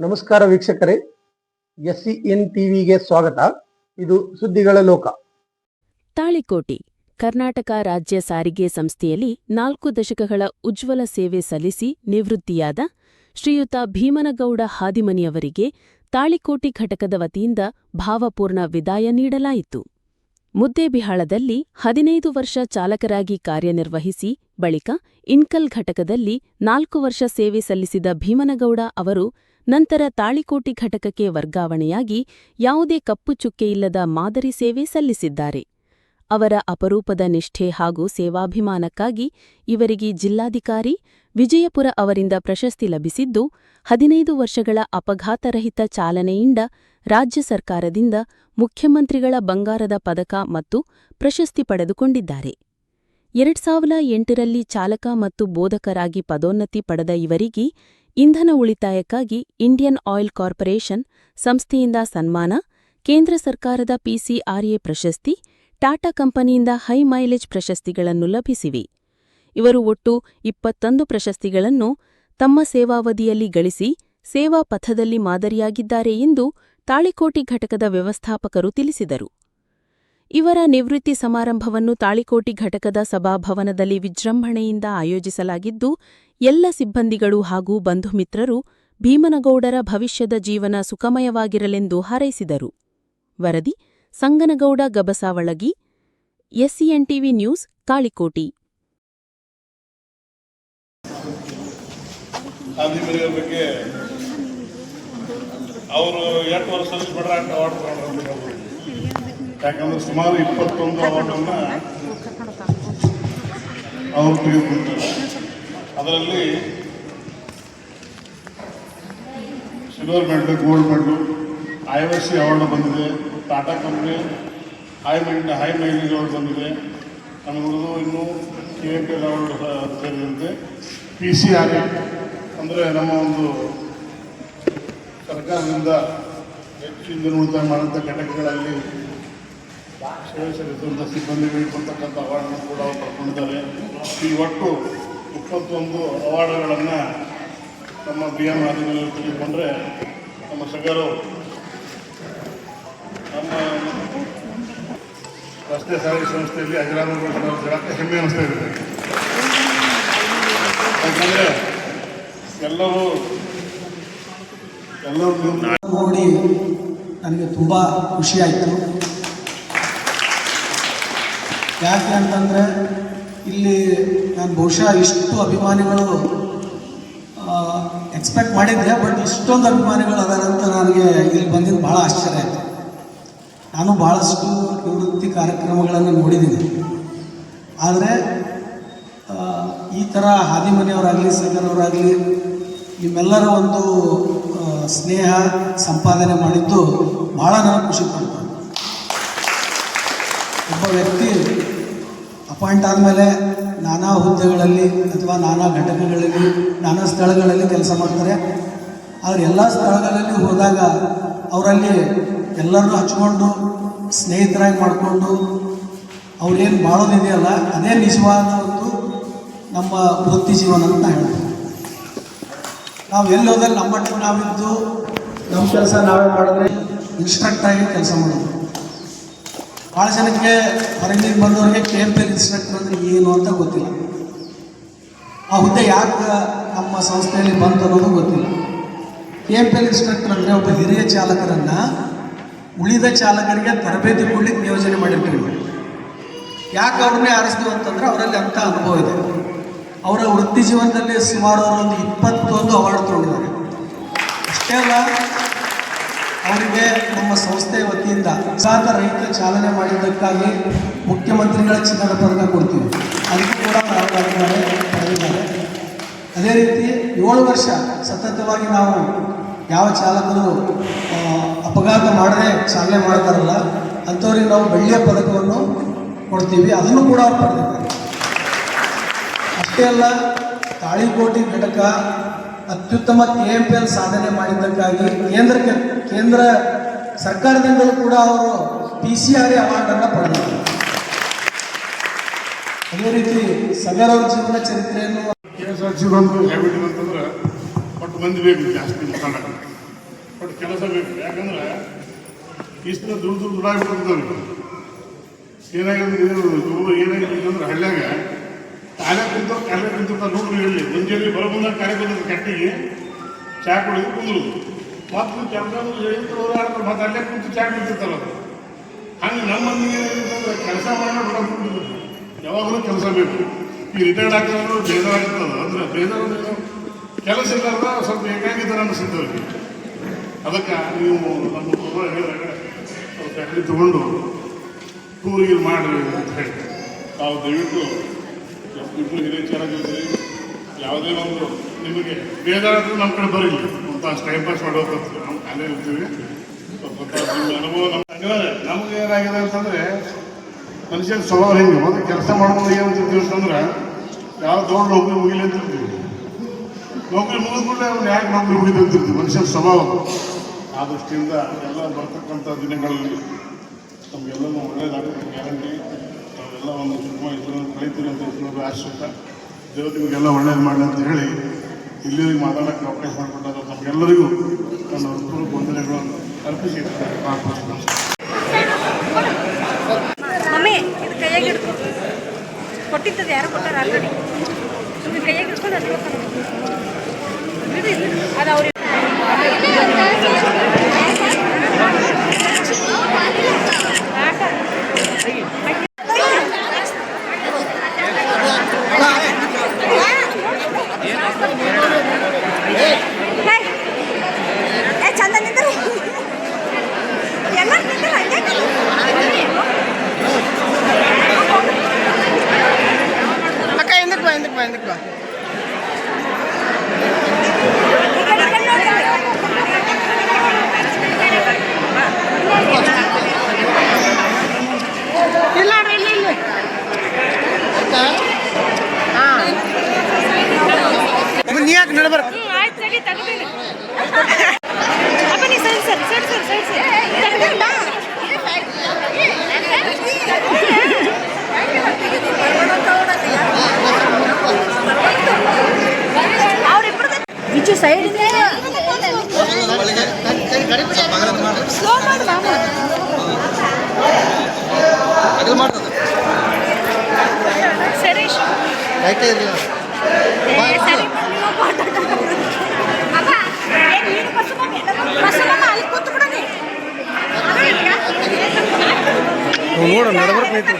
ನಮಸ್ಕಾರ ವೀಕ್ಷಕರೇ S C N ಟಿವಿಗೆ ಸ್ವಾಗತ. ಇದು ಸುದ್ದಿಗಳ ಲೋಕ. ತಾಳಿಕೋಟಿ, ಕರ್ನಾಟಕ ರಾಜ್ಯ ಸಾರಿಗೆ ಸಂಸ್ಥೆಯಲ್ಲಿ ನಾಲ್ಕು ದಶಕಗಳ ಉಜ್ವಲ ಸೇವೆ ಸಲ್ಲಿಸಿ ನಿವೃತ್ತಿಯಾದ ಶ್ರೀಯುತ ಭೀಮನಗೌಡ ಹಾದಿಮನಿಯವರಿಗೆ ತಾಳಿಕೋಟಿ ಘಟಕದ ವತಿಯಿಂದ ಭಾವಪೂರ್ಣ ವಿದಾಯ ನೀಡಲಾಯಿತು. ಮುದ್ದೇಬಿಹಾಳದಲ್ಲಿ ಹದಿನೈದು ವರ್ಷ ಚಾಲಕರಾಗಿ ಕಾರ್ಯನಿರ್ವಹಿಸಿ, ಬಳಿಕ ಇನ್ಕಲ್ ಘಟಕದಲ್ಲಿ ನಾಲ್ಕು ವರ್ಷ ಸೇವೆ ಸಲ್ಲಿಸಿದ ಭೀಮನಗೌಡ ಅವರು ನಂತರ ತಾಳಿಕೋಟಿ ಘಟಕಕ್ಕೆ ವರ್ಗಾವಣೆಯಾಗಿ ಯಾವುದೇ ಕಪ್ಪು ಚುಕ್ಕೆಯಿಲ್ಲದ ಮಾದರಿ ಸೇವೆ ಸಲ್ಲಿಸಿದ್ದಾರೆ. ಅವರ ಅಪರೂಪದ ನಿಷ್ಠೆ ಹಾಗೂ ಸೇವಾಭಿಮಾನಕ್ಕಾಗಿ ಇವರಿಗೆ ಜಿಲ್ಲಾಧಿಕಾರಿ ವಿಜಯಪುರ ಅವರಿಂದ ಪ್ರಶಸ್ತಿ ಲಭಿಸಿದ್ದು, ಹದಿನೈದು ವರ್ಷಗಳ ಅಪಘಾತರಹಿತ ಚಾಲನೆಯಿಂದ ರಾಜ್ಯ ಸರ್ಕಾರದಿಂದ ಮುಖ್ಯಮಂತ್ರಿಗಳ ಬಂಗಾರದ ಪದಕ ಮತ್ತು ಪ್ರಶಸ್ತಿ ಪಡೆದುಕೊಂಡಿದ್ದಾರೆ. ಎರಡ್ ಸಾವಿರದ ಎಂಟರಲ್ಲಿ ಚಾಲಕ ಮತ್ತು ಬೋಧಕರಾಗಿ ಪದೋನ್ನತಿ ಪಡೆದ ಇವರಿಗೆ ಇಂಧನ ಉಳಿತಾಯಕ್ಕಾಗಿ ಇಂಡಿಯನ್ ಆಯಿಲ್ ಕಾರ್ಪೊರೇಷನ್ ಸಂಸ್ಥೆಯಿಂದ ಸನ್ಮಾನ, ಕೇಂದ್ರ ಸರ್ಕಾರದ ಪಿಸಿಆರ್ಎ ಪ್ರಶಸ್ತಿ, ಟಾಟಾ ಕಂಪನಿಯಿಂದ ಹೈ ಮೈಲೇಜ್ ಪ್ರಶಸ್ತಿಗಳನ್ನು ಲಭಿಸಿವೆ. ಇವರು ಒಟ್ಟು ಇಪ್ಪತ್ತೊಂದು ಪ್ರಶಸ್ತಿಗಳನ್ನು ತಮ್ಮ ಸೇವಾವಧಿಯಲ್ಲಿ ಗಳಿಸಿ ಸೇವಾ ಪಥದಲ್ಲಿ ಮಾದರಿಯಾಗಿದ್ದಾರೆ ಎಂದು ತಾಳಿಕೋಟಿ ಘಟಕದ ವ್ಯವಸ್ಥಾಪಕರು ತಿಳಿಸಿದರು. ಇವರ ನಿವೃತ್ತಿ ಸಮಾರಂಭವನ್ನು ತಾಳಿಕೋಟಿ ಘಟಕದ ಸಭಾಭವನದಲ್ಲಿ ವಿಜೃಂಭಣೆಯಿಂದ ಆಯೋಜಿಸಲಾಗಿದ್ದು ಎಲ್ಲ ಸಿಬ್ಬಂದಿಗಳು ಹಾಗೂ ಬಂಧುಮಿತ್ರರು ಭೀಮನಗೌಡರ ಭವಿಷ್ಯದ ಜೀವನ ಸುಖಮಯವಾಗಿರಲೆಂದು ಹಾರೈಸಿದರು. ವರದಿ, ಸಂಗನಗೌಡ, ಗಬಸಾವಳಗಿ, ಎಸ್ಸಿಎನ್ಟಿವಿ ನ್ಯೂಸ್, ಕಾಳಿಕೋಟಿ. ಅವರು ಎಂಟು ವರ್ಷದಲ್ಲಿ ಬಡರಾಟ ಅವಾರ್ಡ್ ಯಾಕಂದ್ರೆ ಸುಮಾರು ಇಪ್ಪತ್ತೊಂದು ಅವಾರ್ಡನ್ನು ಅವರು ತೆಗೆದುಕೊಳ್ತಾರೆ ಅದರಲ್ಲಿ silver medal gold medal I S C award ಬಂದಿದೆ Tata company high mind high mileage award ಬಂದಿದೆ. ನಮಗೆ ಉಳಿದು ಇನ್ನೂ K A P L award ಸೇರಿದಂತೆ ಪಿ ಸಿ ಆರ್ ಅಂದರೆ ನಮ್ಮ ಒಂದು ಸರ್ಕಾರದಿಂದ ಹೆಚ್ಚು ಇಂಧನ ಉಳಿತಾಯ ಮಾಡುವಂಥ ಘಟಕಗಳಲ್ಲಿ ಸೇವೆ ಸಲ್ಲಿಸುವಂಥ ಸಿಬ್ಬಂದಿಗಳಿಗೆ ಕೊಡ್ತಕ್ಕಂಥ ಅವಾರ್ಡನ್ನು ಕೂಡ ಅವರು ಪಡ್ಕೊಂಡಿದ್ದಾರೆ. ಈ ಒಟ್ಟು ಇಪ್ಪತ್ತೊಂದು ಅವಾರ್ಡ್ಗಳನ್ನು ನಮ್ಮ ಬಿ ಎಂ ರಾಜ್ಯದಲ್ಲಿ ತೆಗೆದುಕೊಂಡ್ರೆ ನಮ್ಮ ಸಗರು ನಮ್ಮ ರಸ್ತೆ ಸಾರಿಗೆ ಸಂಸ್ಥೆಯಲ್ಲಿ ಹೇಳಕ್ಕೆ ಹೆಮ್ಮೆ ಅನಿಸ್ತಾ ಇದೆ. ಯಾಕಂದರೆ ಎಲ್ಲರೂ ಎಲ್ಲರೂ ನೋಡಿ, ನನಗೆ ತುಂಬ ಖುಷಿಯಾಯಿತು ಯಾಕೆ ಅಂತಂದರೆ ಇಲ್ಲಿ ನಾನು ಬಹುಶಃ ಇಷ್ಟು ಅಭಿಮಾನಿಗಳು ಎಕ್ಸ್ಪೆಕ್ಟ್ ಮಾಡಿದ್ದೆ ಬಟ್ ಇಷ್ಟೊಂದು ಅಭಿಮಾನಿಗಳು ಅದಾರಂತ ನನಗೆ ಇಲ್ಲಿ ಬಂದಿದ್ದು ಭಾಳ ಆಶ್ಚರ್ಯ ಆಯಿತು. ನಾನು ಭಾಳಷ್ಟು ನಿವೃತ್ತಿ ಕಾರ್ಯಕ್ರಮಗಳನ್ನು ನೋಡಿದ್ದೀನಿ. ಆದರೆ ಈ ಥರ ಹಾದಿಮನೆಯವರಾಗಲಿ, ಸಗರವರಾಗಲಿ, ನಿಮ್ಮೆಲ್ಲರ ಒಂದು ಸ್ನೇಹ ಸಂಪಾದನೆ ಮಾಡಿದ್ದು ಭಾಳ ನನಗೆ ಖುಷಿ ಪಡ್ತೇನೆ ಒಬ್ಬ ವ್ಯಕ್ತಿ ಅಪಾಯಿಂಟ್ ಆದಮೇಲೆ ನಾನಾ ಹುದ್ದೆಗಳಲ್ಲಿ ಅಥವಾ ನಾನಾ ಘಟಕಗಳಲ್ಲಿ, ನಾನಾ ಸ್ಥಳಗಳಲ್ಲಿ ಕೆಲಸ ಮಾಡ್ತಾರೆ. ಆದರೆ ಎಲ್ಲ ಸ್ಥಳಗಳಲ್ಲಿ ಹೋದಾಗ ಅವರಲ್ಲಿ ಎಲ್ಲರನ್ನೂ ಹಚ್ಕೊಂಡು, ಸ್ನೇಹಿತರಾಗಿ ಮಾಡಿಕೊಂಡು ಅವ್ರೇನು ಬಾಳೋದಿದೆಯಲ್ಲ ಅದೇ ನಿಜವಾದ ನಮ್ಮ ವೃತ್ತಿ ಜೀವನ ಅಂತ ಹೇಳ್ತೀವಿ ನಾವು ಎಲ್ಲಿ ಹೋದಲ್ಲಿ ನಮ್ಮ ಮಟ್ಟಿಗೆ ನಾವಿದ್ದು ನಮ್ಮ ಕೆಲಸ ನಾವೇ ಮಾಡಿದ್ರೆ ಇನ್ಸ್ಟ್ರಕ್ಟ್ ಆಗಿ ಕೆಲಸ ಮಾಡೋದು. ಭಾಳ ಜನಕ್ಕೆ ಹೊರಗಿನಿಂದ ಬಂದವರಿಗೆ ಕೆ ಎಂ ಪಿ ಇನ್ಸ್ಟ್ರಕ್ಟರ್ ಅಂದರೆ ಏನು ಅಂತ ಗೊತ್ತಿಲ್ಲ. ಆ ಹುದ್ದೆ ಯಾಕೆ ನಮ್ಮ ಸಂಸ್ಥೆಯಲ್ಲಿ ಬಂತು ಅನ್ನೋದು ಗೊತ್ತಿಲ್ಲ. K M P L instructor ಅಂದರೆ ಒಬ್ಬ ಹಿರಿಯ ಚಾಲಕರನ್ನು ಉಳಿದ ಚಾಲಕರಿಗೆ ತರಬೇತಿ ಕೊಡ್ಲಿಕ್ಕೆ ನಿಯೋಜನೆ ಮಾಡಿರ್ತೀವಿ. ಯಾಕೆ ಅವ್ರನ್ನೇ ಆರಿಸ್ತೀವಿ ಅಂತಂದರೆ ಅವರಲ್ಲಿ ಅಂಥ ಅನುಭವ ಇದೆ. ಅವರ ವೃತ್ತಿ ಜೀವನದಲ್ಲಿ ಸುಮಾರು ಅವರೊಂದು ಇಪ್ಪತ್ತೊಂದು ಅವಾರ್ಡ್ ತೊಗೊಂಡಿದ್ದಾರೆ. ಅಷ್ಟೇ ಅಲ್ಲ ಅವರಿಗೆ ನಮ್ಮ ಸಂಸ್ಥೆ ವತಿಯಿಂದ ಸಾಧ ರಹಿತ ಚಾಲನೆ ಮಾಡಿದ್ದಕ್ಕಾಗಿ ಮುಖ್ಯಮಂತ್ರಿಗಳ ಚಿನ್ನದ ಪದಕ ಕೊಡ್ತೀವಿ. ಅದಕ್ಕೂ ಕೂಡ ಪಡೆದಿದ್ದಾರೆ. ಅದೇ ರೀತಿ ಏಳು ವರ್ಷ ಸತತವಾಗಿ ನಾವು ಯಾವ ಚಾಲಕರು ಅಪಘಾತ ಮಾಡದೆ ಚಾಲನೆ ಮಾಡ್ತಾರಲ್ಲ, ಅಂಥವ್ರಿಗೆ ನಾವು ಬೆಳ್ಳಿಯ ಪದಕವನ್ನು ಕೊಡ್ತೀವಿ. ಅದನ್ನು ಕೂಡ ಅವ್ರು ಪಡೆದಿದ್ದಾರೆ. ಅಷ್ಟೇ ಅಲ್ಲ, ತಾಳಿಕೋಟಿ ಘಟಕ ಅತ್ಯುತ್ತಮ ಕೆ ಎಂ ಪಿ ಎಲ್ ಸಾಧನೆ ಮಾಡಿದ್ದಕ್ಕಾಗಿ ಕೇಂದ್ರಕ್ಕೆ ಕೇಂದ್ರ ಸರ್ಕಾರದಿಂದಲೂ ಕೂಡ ಅವರು ಪಿ ಸಿ ಆರ್ ಅವಾರ್ಡನ್ನು ಪಡೆದಿದ್ದಾರೆ. ಅದೇ ರೀತಿ ಸಗರ್ ಅವ್ರ ಜೀವನ ಚರಿತ್ರೆಯನ್ನು ಕೆ ಎಸ್ ಒಂದು ಹ್ಯಾಬಿಟ್ ಅಂತಂದ್ರೆ ಒಟ್ಟು ಮಂದಿ ಬೇಕು ಜಾಸ್ತಿ ಒಟ್ಟು ಕೆಲಸ ಬೇಕು. ಯಾಕಂದ್ರೆ ಇಷ್ಟು ದುಡ್ಡು ದುಡ್ಡು ದುಡ್ಡಾಗ್ಬಿಟ್ಟಿರ್ತಾವೆ ಏನಾಗಿದೆ ಏನಾಗಿದೆ ಅಂದ್ರೆ ಹಳ್ಳ್ಯಾಗ ಕಾಲೇ ಕುಂತ ನೋಡಿ ಹೇಳಿ. ಮುಂಜಾನೆ ಬರಬಂದ ಕಾರ್ಯಕ್ರಮದ ಕಟ್ಟಿಗೆ, ಚಾ ಕುಡಿದು ಕುಂದ್ರು ಮತ್ತು ಕೆಲಸ ಹೇಳ್ತಾರೆ ಮತ್ತೆ ಅಲ್ಲೇ ಕುಂತು ಚಾ ಕುಡಿತಿರ್ತಾರ ಹಂಗೆ ನಮ್ಮ ಕೆಲಸ ಮಾಡೋಣ ಯಾವಾಗಲೂ ಕೆಲಸ ಬೇಕು. ಈ ರಿಟೈರ್ಡ್ ಆಗ್ತಾರ ಬೇಜಾರ್ ಆಗ್ತದೆ. ಅಂದ್ರೆ ಬೇಜಾರ್ ಕೆಲಸ ಇಲ್ಲಾರ್ದ ಸ್ವಲ್ಪ ಏಕಾಗಿದ್ದ ಅನಿಸುತ್ತೆ ಅವ್ರಿಗೆ. ಅದಕ್ಕೆ ನೀವು ನಮ್ಮ ಪೂರ್ವ ಹೇಳಿದಾಗ ತಗೊಂಡು ಟೂರಿಗೆ ಮಾಡ್ರಿ ಅಂತ ಹೇಳಿ. ತಾವು ದಯವಿಟ್ಟು ಇಬ್ಬರು ಹಿರಿಯ ಚೆನ್ನಾಗಿರ್ತೀವಿ ಯಾವುದೇ ಒಂದು ನಿಮಗೆ ಬೇಜಾರಾದರೂ ನಮ್ಮ ಕಡೆ ಬರಲಿ. ಅಂತ ಟೈಮ್ ಪಾಸ್ ಮಾಡೋದು ನಮ್ಮ ಅಲ್ಲೇ ಇರ್ತೀವಿ. ಸ್ವಲ್ಪ ಅನುಭವ ನಮ್ಮ ನಮ್ಗೆ ಏನಾಗಿದೆ ಅಂತಂದ್ರೆ, ಮನುಷ್ಯನ ಸ್ವಭಾವ ಹಿಂಗೆ. ಮತ್ತೆ ಕೆಲಸ ಮಾಡೋದು ಏನು ಅಂತಿರ್ತೀವಿ ಅಂತಂದ್ರೆ ಯಾವ ದೊಡ್ಡ ನೌಕರಿ ಮುಗಿಲಿ ಅಂತಿರ್ತೀವಿ. ನೌಕರಿ ಮುಗಿದ್ಬಿಟ್ರೆ ಅವ್ನು ಯಾಕೆ ನೌಕರಿ ಮುಗಿದು ಅಂತಿರ್ತೀವಿ, ಮನುಷ್ಯನ ಸ್ವಭಾವ. ಆ ದೃಷ್ಟಿಯಿಂದ ಎಲ್ಲ ಬರ್ತಕ್ಕಂಥ ದಿನಗಳಲ್ಲಿ ನಮಗೆಲ್ಲನೂ ಒಳ್ಳೆಯದಾಗುತ್ತೆ ಗ್ಯಾರಂಟಿ. ಒಂದು ಇದ್ರು ಕಲಿತೀರಿ ಅಂತ ಹೇಳಿ ಆಶ್ರಿತ ದೇವರು ನಿಮಗೆಲ್ಲ ಒಳ್ಳೇದು ಮಾಡಿ ಅಂತ ಹೇಳಿ ಇಲ್ಲಿ ಮಾತಾಡೋಕ್ಕೆ ಅವಕಾಶ ಮಾಡಿಕೊಟ್ಟಾಗ ನಮಗೆಲ್ಲರಿಗೂ ನನ್ನ ಹೃತ್ಪೂರ್ವಕ ವಂದನೆಗಳನ್ನು ಅರ್ಪಿಸಿ ಪ್ರಾರ್ಥಿಸ್ತೀನಿ ಮಮ್ಮಿ, ಇದು ಕೈಯಾಗ ಹಿಡ್ಕೊ. ಕೊಟ್ಟಿದ್ದದು ಯಾರು ಕೊಟ್ಟಾರ ಆಲ್ರೆಡಿ ನಿಮಗೆ ಕೈಯಾಗಿ ಹಿಡ್ಕೊಂಡು ಅದು. ಅದು ಅವ್ರಿಗೆ ಏ ಚಂದ ನಿಂದ್ರಿ ಎಲ್ಲ ನಿಂದ್ರಿ ಹಂಗೆ ಅಕ್ಕ ಎಂದಕ್ಕೆ ಬಾ ಎಂದಕ್ಕೆ ಬಾ ಎಂದಕ್ಕೆ ಬಾ ಇಲ್ಲ ನೋಡ್ರಿ ಇಲ್ಲ ಇಲ್ಲ ಹಾಂ ನೀ ಯಾಕೆ ನಡ್ಬರ್ಕ ಆಯ್ತು ಸರಿ ತೆಗ್ದಿಲ್ಲ ಅಪ್ಪ ನೀ ಸರಿ ಸರಿ ಸರಿ ಸರಿ ಸರಿ ಸರಿ ತೆಗ್ದಿಲ್ಲ ಅವ್ರಿಬ್ರದ್ದು ಬಿಚ್ಚು ಸೈಡ್ ಇದೆ. ಸ್ಲೋ ಮಾಡಿ ಮಾಮ ಸರಿ ಏ, ಸರಿ ಅಪ್ಪ, ಏ, ನೀನು ಬಸ್ಸು ಬಾ, ಎಲ್ಲರೂ ಬಸ್ಸು ಬಾ, ಅಲ್ಲಿ ಕೂತು ಬಿಡು ನೀ. ನೋಡು ನಡ್ಬರ್ಕ ನಿಂತು